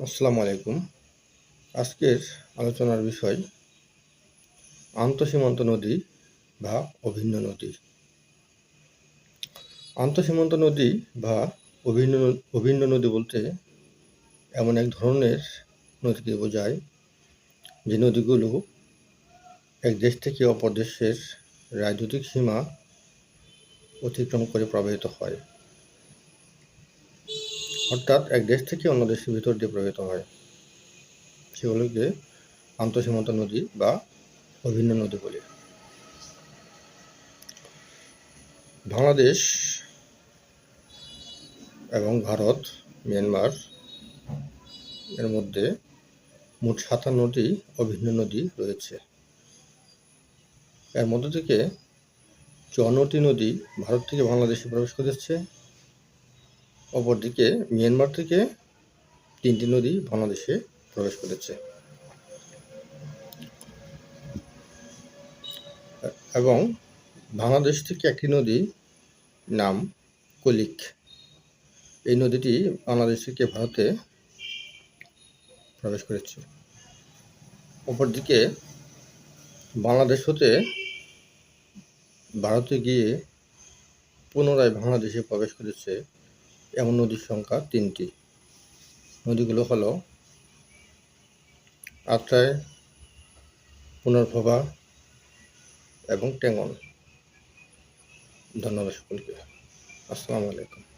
আসসালামু আলাইকুম। আজকের আলোচনার বিষয়, আন্তঃসীমান্ত নদী বা অভিন্ন নদী। আন্তঃসীমান্ত নদী বা অভিন্ন অভিন্ন নদী বলতে এমন এক ধরনের নদীকে বোঝায়, যে নদীগুলো এক দেশ থেকে অপর দেশের রাজনৈতিক সীমা অতিক্রম করে প্রবাহিত হয়। অর্থাৎ এক দেশ থেকে অন্য দেশের ভিতর দিয়ে প্রবাহিত হয়। সেগুলোকে আন্তঃসীমান্ত নদী বা অভিন্ন নদী বলে বাংলাদেশ এবং ভারত, মিয়ানমার, এর মধ্যে মোট সাতান্নটি অভিন্ন নদী রয়েছে। এর মধ্য থেকে চুয়ান্নটি নদী ভারত থেকে বাংলাদেশে প্রবেশ করেছে। অপরদিকে মিয়ানমার থেকে তিনটি নদী বাংলাদেশে প্রবেশ করেছে। এবং বাংলাদেশ থেকে একটি নদী নাম কলিক। এই নদীটি বাংলাদেশ থেকে ভারতে প্রবেশ করেছে। অপরদিকে বাংলাদেশ হতে ভারতে গিয়ে পুনরায় বাংলাদেশে প্রবেশ করেছে এমন নদীর সংখ্যা তিনটি। নদীগুলো হলো আত্রায় পুনর্ভবা এবং টেঙ্গন। ধন্যবাদ সকলকে। আসসালামু আলাইকুম।